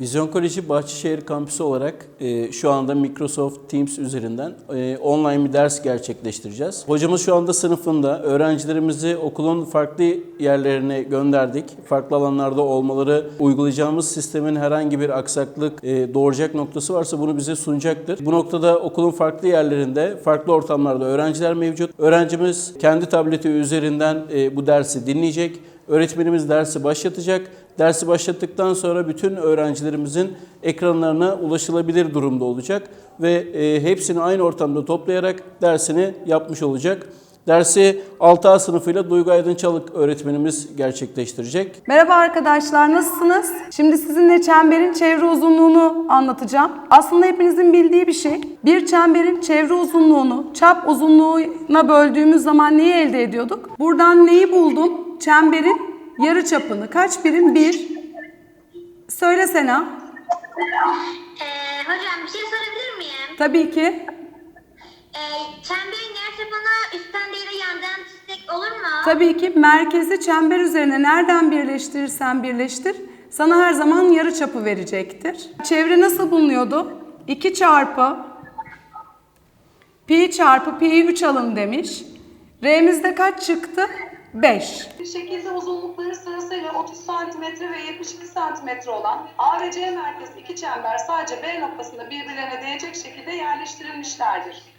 Vizyon Koleji Bahçeşehir Kampüsü olarak e, şu anda Microsoft Teams üzerinden e, online bir ders gerçekleştireceğiz. Hocamız şu anda sınıfında. Öğrencilerimizi okulun farklı yerlerine gönderdik. Farklı alanlarda olmaları uygulayacağımız sistemin herhangi bir aksaklık e, doğuracak noktası varsa bunu bize sunacaktır. Bu noktada okulun farklı yerlerinde, farklı ortamlarda öğrenciler mevcut. Öğrencimiz kendi tableti üzerinden e, bu dersi dinleyecek. Öğretmenimiz dersi başlatacak. Dersi başlattıktan sonra bütün öğrencilerimizin ekranlarına ulaşılabilir durumda olacak ve e, hepsini aynı ortamda toplayarak dersini yapmış olacak. Dersi 6A sınıfıyla Duygu Aydın Çalık öğretmenimiz gerçekleştirecek. Merhaba arkadaşlar, nasılsınız? Şimdi sizinle çemberin çevre uzunluğunu anlatacağım. Aslında hepinizin bildiği bir şey. Bir çemberin çevre uzunluğunu çap uzunluğuna böldüğümüz zaman neyi elde ediyorduk? Buradan neyi buldum? Çemberin yarı çapını. Kaç birim? Bir. Söyle Sena. Ee, hocam bir şey sorabilir miyim? Tabii ki. Ee, çemberin yarıçapını üstten değil de yandan çizsek olur mu? Tabii ki merkezi çember üzerine nereden birleştirirsen birleştir, sana her zaman yarı çapı verecektir. Çevre nasıl bulunuyordu? 2 çarpı pi çarpı pi'yi 3 alın demiş. R'mizde kaç çıktı? 5. Bir şekilde uzunlukları sırasıyla 30 cm ve 72 cm olan A ve C merkezli iki çember sadece B noktasında birbirlerine değecek şekilde yerleştirilmişlerdir.